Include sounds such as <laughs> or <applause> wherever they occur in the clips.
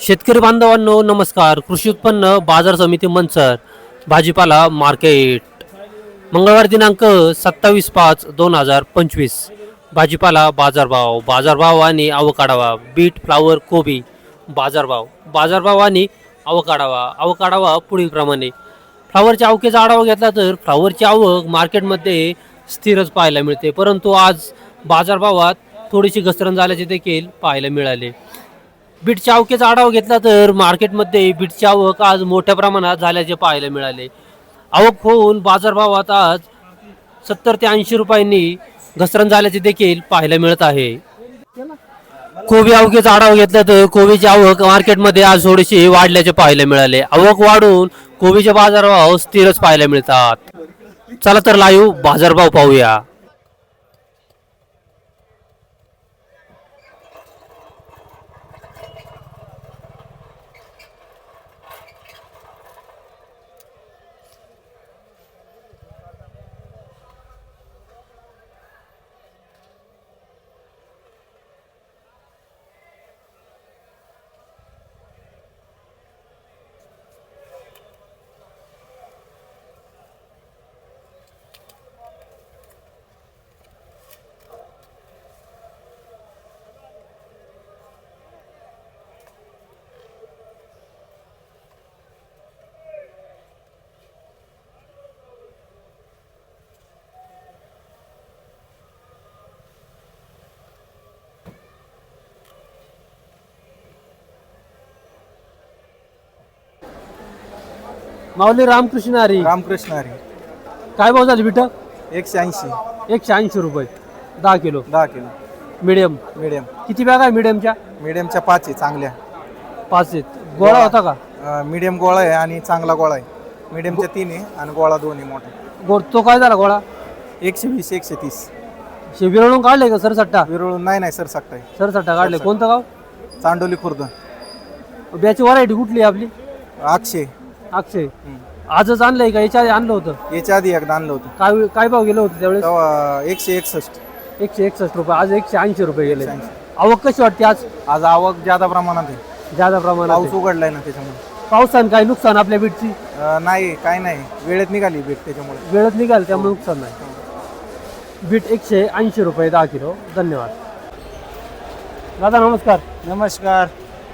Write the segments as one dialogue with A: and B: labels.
A: शेतकरी बांधवांनो नमस्कार. कृषी उत्पन्न बाजार समिती मंचर भाजीपाला मार्केट. मंगळवार दिनांक सत्तावीस पाच दोन हजार पंचवीस. भाजीपाला बाजारभाव बाजारभाव आणि अवकाढावा बीट फ्लावर कोबी बाजारभाव. बाजारभाव आणि अवकाढावा आवकाढावा पुढीलप्रमाणे. फ्लावरच्या आवकेचा आढावा घेतला तर फ्लावरची आवक मार्केटमध्ये स्थिरच पाहायला मिळते. परंतु आज बाजारभावात थोडीशी घसरण झाल्याचे देखील पाहायला मिळाले. बीटच्या आवकेचा आढावा घेतला तर मार्केटमध्ये बीटची आवक आज मोठ्या प्रमाणात झाल्याचे पाहायला मिळाले. आवक होऊन बाजारभावात आज सत्तर ते ऐंशी रुपयांनी घसरण झाल्याचे देखील पाहायला मिळत आहे. कोबी आवकेचा आढावा घेतला तर कोबीची आवक मार्केटमध्ये आज थोडीशी वाढल्याचे पाहायला मिळाले. आवक वाढून कोबीचे बाजारभाव स्थिरच पाहायला मिळतात. चला तर लाईव्ह बाजारभाव पाहूया. माऊली रामकृष्ण हरी.
B: रामकृष्ण हरी.
A: काय भाव झाले बिट?
B: एकशे ऐंशी.
A: एकशे ऐंशी रुपये. दहा किलो.
B: दहा किलो.
A: मिडियम.
B: मिडियम.
A: किती बॅग आहे मिडियमच्या?
B: मिडियमच्या पाच आहे चांगल्या.
A: पाच आहेत. गोळा होता का?
B: मिडियम गोळा आहे आणि चांगला गोळा आहे. मिडियमच्या तीन आहे आणि गोळा दोन आहे मोठा.
A: गोड तो काय झाला गोळा?
B: एकशे वीस एकशे तीस.
A: शे विरळून काढले का सरसट्टा?
B: विरळून नाही नाही सर सकताय
A: सरसट्टा काढले कोणतं गाव?
B: चांडोली खुर्द.
A: ब्याची व्हरायटी कुठली आहे आपली?
B: आठशे.
A: अक्षय. आजच आणलंय का? याच्या आधी आणलं होतं.
B: याच्या आधी एकदा आणलं होतं.
A: काय काय भाव गेलं होतं त्यावेळेस?
B: तेव्हा एकशे एकसष्ट.
A: एकशे एकसष्ट रुपये. आज एकशे ऐंशी रुपये गेले. आवक कशी वाटते आज?
B: आज आवक जादा प्रमाणात आहे.
A: जादा प्रमाणात
B: पाऊस
A: आहे.
B: उघडलाय ना त्याच्यामुळे.
A: पावसानं काय नुकसान आपल्या बीटची
B: अं, नाही काय नाही. वेळेत निघाली भेट त्याच्यामुळे.
A: वेळच निघाल त्यामुळे नुकसान नाही. बीट एकशे ऐंशी रुपये दहा किलो. धन्यवाद. दादा नमस्कार.
C: नमस्कार.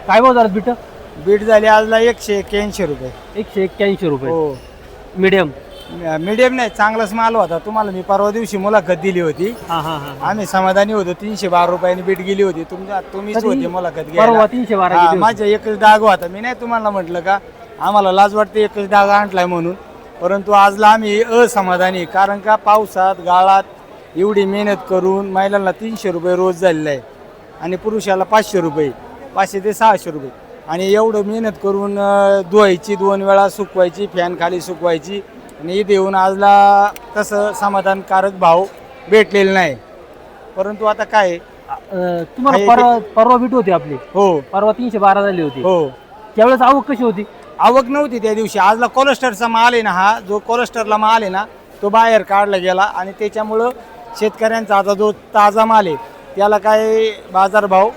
A: काय भाव झालं बीट
C: बीट झाली आजला एकशे एक्क्याऐंशी रुपये.
A: एकशे एक्क्याऐंशी रुपये.
C: हो.
A: मीडियम
C: मीडियम नाही चांगलाच माल होता. तुम्हाला मी परवा दिवशी मुलाखत दिली होती.
A: हा हा हा
C: आम्ही समाधानी होतो. तीनशे बारा रुपयांनी बीट गेली होती. तुमच्या तुम्हीच
A: कधी?
C: होते मुलाखत
A: परवा
C: घ्यायला
A: तीनशे बारा
C: हा,
A: गेली होती.
C: माझ्या एकच डाग होता. मी नाही तुम्हाला म्हटलं का आम्हाला लाज वाटते एकच डाग आणलाय म्हणून. परंतु आजला आम्ही असमाधानी कारण का पावसात गाळात एवढी मेहनत करून महिलांना तीनशे रुपये रोज झालेला आहे. आणि पुरुषाला पाचशे रुपये पाचशे ते सहाशे रुपये. आणि एवढं मेहनत करून धुवायची दोन वेळा सुकवायची फॅन खाली सुकवायची. आणि इथे येऊन आजला तसं समाधानकारक भाव भेटलेला नाही. परंतु आता काय
A: तुम्हाला परवा परवा बीट होती आपली.
C: हो.
A: परवा तीनशे बारा झाली होती.
C: हो.
A: त्यावेळेस आवक कशी होती?
C: आवक नव्हती त्या दिवशी. आजला कोलेस्टरचा माल आहे ना हा जो कोलेस्टरला माल आहे ना तो बाहेर काढला गेला. आणि त्याच्यामुळं शेतकऱ्यांचा आता जो ताजा माल आहे त्याला काय बाजारभाव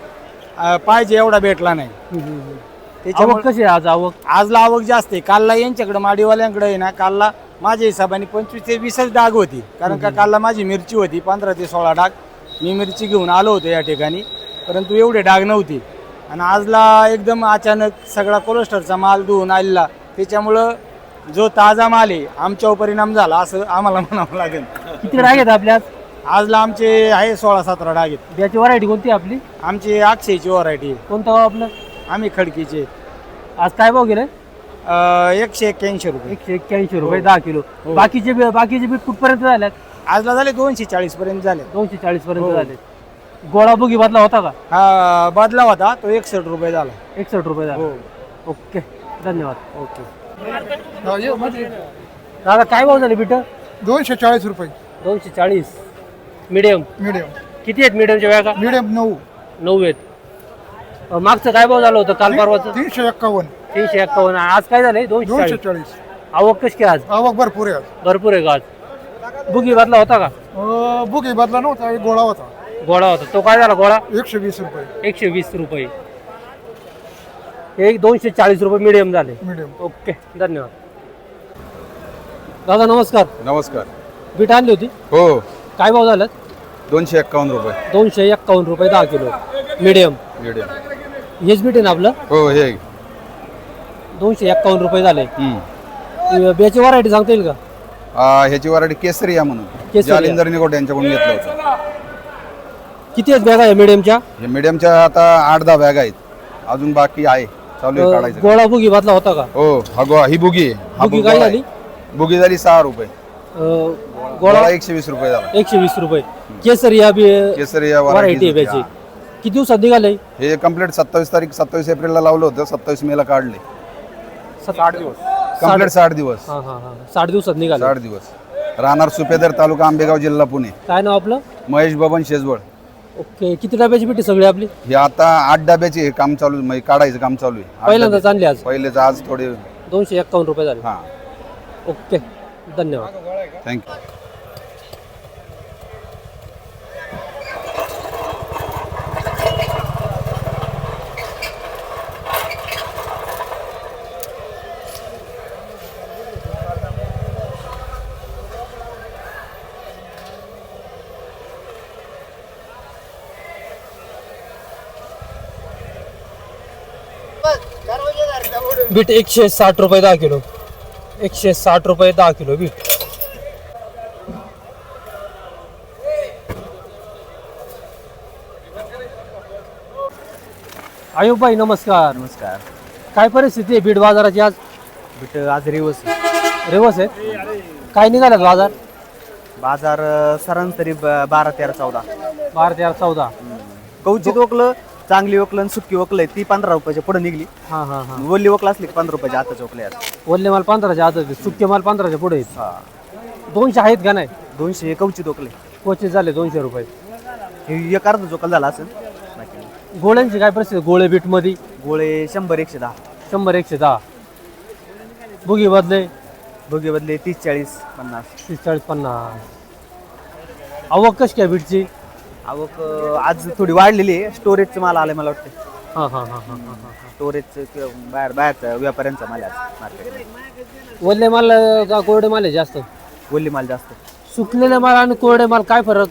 C: अं, पाहिजे एवढा भेटला नाही.
A: आवक
C: त्याच्यामुळे
A: कशी आहे आज? आवक?
C: आजला आवक जास्त आहे. कालला यांच्याकडे माडीवाल्यांकडे आहे ना कालला माझ्या हिशोबाने पंचवीस ते वीसच डाग होती. कारण का कालला माझी मिरची होती पंधरा ते सोळा डाग. मी मिरची घेऊन आलो होतो या ठिकाणी परंतु एवढे डाग नव्हती. आणि आजला एकदम अचानक सगळा कोलेस्टरचा माल धुवून आलेला. त्याच्यामुळं जो ताजा माल आहे आमच्यावर परिणाम झाला असं आम्हाला <laughs> म्हणावं लागेल.
A: किती डाग आहेत आपल्यात?
C: आजला आमचे आहे सोळा सतरा डाग आहेत
A: त्याची व्हरायटी कोणती आहे आपली?
C: आमची अक्षयची व्हरायटी आहे.
A: कोणतं गाव आपलं?
C: आम्ही खडकीचे.
A: आज काय भाव गेले?
C: अं, एकशे एक्क्याऐंशी रुपये.
A: एकशे एक्क्याऐंशी रुपये दहा किलो.
C: हो.
A: बाकीचे बी- बाकीचे बीट कुठपर्यंत झाल्यात
C: आजला झाले दोनशे चाळीस पर्यंत झाले.
A: दोनशे चाळीस पर्यंत
C: हो.
A: झाले. गोळा बुगी बदला होता का?
C: हा बदला होता. तो एकसष्ट रुपये झाला.
A: एकसष्ट रुपये झाला.
C: हो.
A: ओके. धन्यवाद.
C: ओके.
A: दादा काय भाव झाले बीट?
D: दोनशे चाळीस रुपये.
A: दोनशे चाळीस. मिडियम
D: मिडियम
A: किती आहेत मिडियमच्या बॅगा
D: मिडियम नऊ.
A: नऊ आहेत. अं, मागचं काय भाव झालं होतं? काल परवाचं?
D: तीनशे एक्कावन्न.
A: तीनशे एक्कावन्न. आज काय झालंय? दोनशे
D: दोनशे
A: चाळीस.
D: चाळीस
A: आवक कशी काय आज?
D: आवक भरपूर आहे आज.
A: भरपूर आहे का आज? बुगी बदला होता का?
D: अं, बुकी बदला नव्हता एक गोळा होता.
A: गोळा होता. तो काय झाला गोळा?
D: एकशे वीस रुपये.
A: एकशे वीस रुपये. हे दोनशे चाळीस रुपये मिडियम झाले.
D: मीडियम
A: ओके धन्यवाद. दादा नमस्कार.
E: नमस्कार.
A: बीट आणली होती?
E: हो.
A: काय भाव झालं
E: दोनशे एक्कावन्न रुपये.
A: दोनशे एक्कावन्न रुपये दहा किलो. मिडियम
E: मीडियम
A: हेच बीट आहे ना आपलं?
E: हो हे.
A: दोनशे एक्कावन्न रुपये झाले.
E: हम्म.
A: बियाची व्हरायटी सांगता येईल का?
E: आ, ह्याची वरायटी केसरिया म्हणून.
A: केसरिया.
E: जालिंदर निकोट यांच्याकडून घेतलं होतं.
A: किती आहेत बॅग आहे मिडियमच्या
E: हे मीडियमच्या आता आठ दहा बॅग आहेत. अजून बाकी आहे. चालू आहे काढायचं.
A: गोळा बुगी बातला होता का?
E: हो हा गो ही बुगी आहे. हा
A: बुगी
E: बुगी
A: काय
E: आहे.
A: झाली?
E: बुगी झाली सहा रुपये. गोळा एकशे वीस रुपये झाला.
A: एकशे वीस रुपये. केसरिया बी
E: केसरिया
A: व्हरायटी आहे
E: हा.
A: किती दिवसात निघाले
E: हे कंप्लीट सत्तावीस तारीख सत्तावीस एप्रिलला लावलं होतं सत्तावीस मेला काढले.
A: साठ दिवस.
E: कंप्लीट साठ दिवस.
A: हा हा हा. साठ दिवसात निघाले
E: साठ दिवस. राहणार सुपेदर तालुका आंबेगाव जिल्हा पुणे.
A: काय नाव आपलं?
E: महेश बबन शेजवळ.
A: ओके. किती डब्याची पेटी सगळी आपली?
E: हे आता आठ डब्याचे हे काम चालू आहे, म्हणजे काढायचं काम चालू आहे. आठ
A: पहिल्यांदाच. आणली आज?
E: पहिलेच आज थोडे
A: दोनशे एक्कावन्न रुपये झाले.
E: हा.
A: ओके. धन्यवाद.
E: थँक्यू
A: बीट एकशे साठ रुपये दहा किलो. एकशे साठ रुपये दहा किलो बीट. आयुबाई नमस्कार.
F: नमस्कार.
A: काय परिस्थिती आहे बीट बाजाराची आज?
F: बिट आज रिवर्स
A: रेवस आहे? काय निघाल्यात बाजार?
F: बाजार अं, सरासरी ब- बारा तेरा चौदा.
A: बारा तेरा चौदा.
F: कवचित वकलं चांगली वकलं आणि सुक्की वकलं ती पंधरा रुपयाच्या पुढे निघली.
A: हा हा हा.
F: वल्ली वकलं असली की पंधरा रुपयाच्या आता चोकले आहेत
A: वल्ले माल पंधराच्या आत सुक्के माल पंधराच्या पुढे आहेत.
F: हा.
A: दोनशे आहेत का नाही?
F: दोनशे कवचित वकले
A: कोचिस झाले दोनशे रुपये.
F: हे एक अर्ध चोकल झाला असेल.
A: गोळ्यांची काय परिस्थिती? गोळे बीटमध्ये
F: गोळे शंभर एकशे दहा.
A: शंभर एकशे दहा. बुगी बदले.
F: दोघे बदले तीस चाळीस पन्नास.
A: तीस चाळीस पन्नास. आवक कशी काय बीटची?
F: आवक अं, आज थोडी वाढलेली आहे. स्टोरेजचं माल आलाय मला वाटतं
A: हां हां हां हां हां
F: स्टोरेजचं किंवा बाहेर बाहेरचा व्यापाऱ्यांचा माल आहे आज मार्केट
A: वल्ले माल का कोरडे माल आहे जास्त?
F: वल्ली माल जास्त.
A: सुकलेले माल आणि कोरडे माल काय फरक?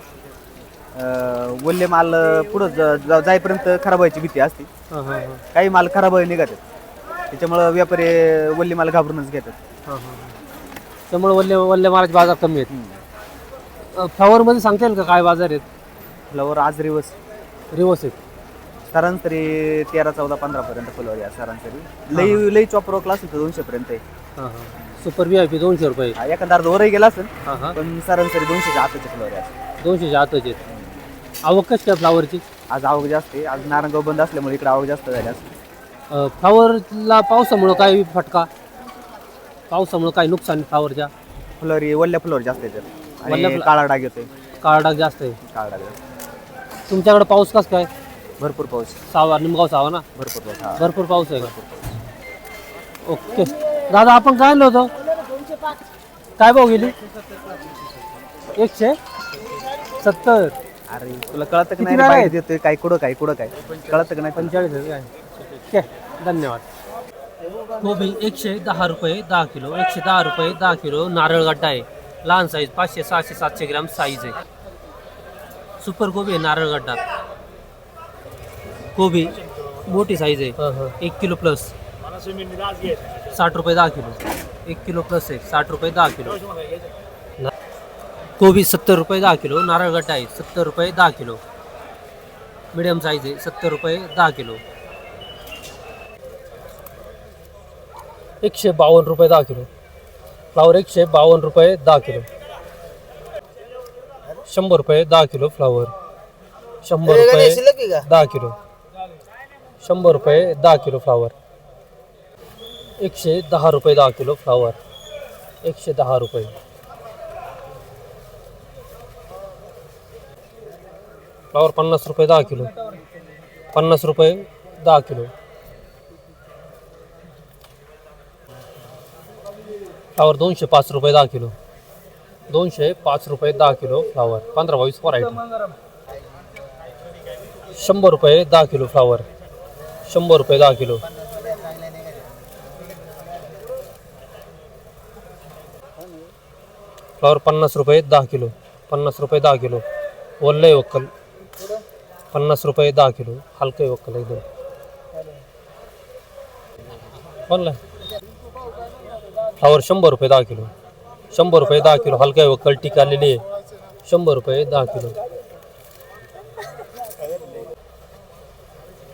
F: वल्ले माल पुढं ज- ज- जाईपर्यंत खराब व्हायची भीती असते.
A: हां हां हां.
F: काही माल खराब व्हायला निघत आहेत त्याच्यामुळं व्यापारी वल्ली माल घाबरूनच घेतात.
A: हां हां त्यामुळे वल्ले वल्ले मालाचे बाजार कमी आहेत. फ्लॉवरमध्ये सांगता येईल का काय बाजार आहेत?
F: फ्लवर आज रिवर्स.
A: रिवर्स आहेत.
F: सरासरी तेरा चौदा पंधरा पर्यंत फ्लवर या सरासरी. लई लई चॉपर वकला असेल तर दोनशे पर्यंत आहे.
A: हां हां. सुपर व्ही आय पी दोनशे रुपये.
F: हा, एखादा अर्ध वरही गेला असेल
A: हां हां.
F: पण सरासरी दोनशेच्या आताचे फ्लवर आहे
A: दोनशेच्या आतच आहेत. आवक कशी काय फ्लावरची?
F: आज आवक जास्त आहे. आज नारायणगाव बंद असल्यामुळे इकडे आवक जास्त झाली असेल
A: फ्लावरला पावसामुळं काय फटका? पावसामुळं काय नुकसान फ्लावरच्या?
F: फ्लवर ही वल्ल्या फ्लवर जास्त येतात
A: वल्ल्या
F: आणि
A: फ्ल-
F: काळा डाग येतोय.
A: काळा डाग जास्त आहे.
F: काळा डाग येतोय.
A: तुमच्याकडे पाऊस कस काय?
F: भरपूर पाऊस.
A: सावा निमगाव सावा ना?
F: भरपूर पाऊस हा.
A: भरपूर पाऊस आहे का? ओके. दादा आपण काय आणलं होतं? काय भाऊ गेली? एकशे सत्तर.
F: अरे तुला कळतं की नाही?
A: आहेत?
F: देतोय काय कुठं काय कुठं काय? कळतं की नाही
A: पंचेचाळीस काय ओके धन्यवाद. कोबी एकशे दहा रुपये दहा किलो. एकशे दहा रुपये दहा किलो. नारळ गड्डा आहे. लहान साईज पाचशे सहाशे सातशे ग्राम साईज आहे. सुपर कोबी आहे नारळ गड्डा. कोबी मोठी साईज आहे. एक किलो प्लस साठ रुपये दहा किलो. एक किलो प्लस आहे. साठ रुपये दहा किलो. कोबी सत्तर रुपये दहा किलो नारळ गड्डा आहे सत्तर रुपये दहा किलो. मिडियम साईज आहे सत्तर रुपये दहा किलो. एकशे बावन्न रुपये दहा किलो. फ्लावर एकशे बावन्न रुपये दहा किलो. शंभर रुपये दहा किलो फ्लावर शंभर रुपये दहा किलो. शंभर रुपये दहा किलो फ्लावर एकशे दहा रुपये दहा किलो फ्लावर एकशे दहा रुपये. फ्लावर पन्नास रुपये दहा किलो. पन्नास रुपये दहा किलो. फ्लावर दोनशे पाच रुपये दहा किलो. दोनशे पाच रुपये दहा किलो फ्लावर पंधरा बावीस व्हरायटी शंभर रुपये दहा किलो फ्लावर शंभर रुपये दहा किलो. फ्लावर पन्नास रुपये दहा किलो. पन्नास रुपये दहा किलो. वल्लय वक्कल. पन्नास रुपये दहा किलो हलकं वक्कल एकदम बनला? फ्लावर शंभर रुपये दहा किलो. शंभर रुपये दहा किलो हलका वक्कल टीक आलेली आहे. शंभर रुपये दहा किलो.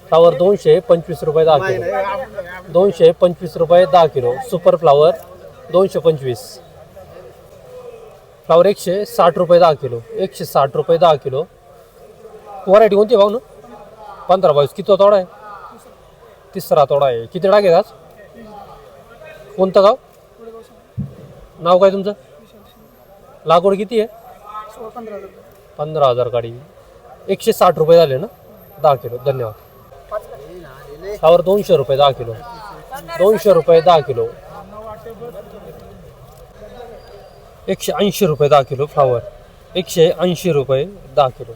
A: फ्लावर दोनशे पंचवीस रुपये दहा किलो. दोनशे पंचवीस रुपये दहा किलो. सुपर फ्लावर दोनशे पंचवीस. फ्लावर एकशे साठ रुपये दहा किलो. एकशे साठ रुपये दहा किलो. व्हरायटी कोणती भाऊ? ना पंधरा बावीस किती तोडा आहे? तिसरा तोडा आहे. किती डाग आहेत आज? कोणतं गाव? नाव काय तुमचं? लागवड किती आहे? पंधरा हजार गाडी. एकशे साठ रुपये झाले ना? दहा किलो. धन्यवाद. त्यावर दोनशे रुपये दहा किलो. दोनशे रुपये दहा किलो. एकशे ऐंशी रुपये दहा किलो फ्लावर एकशे ऐंशी रुपये दहा किलो.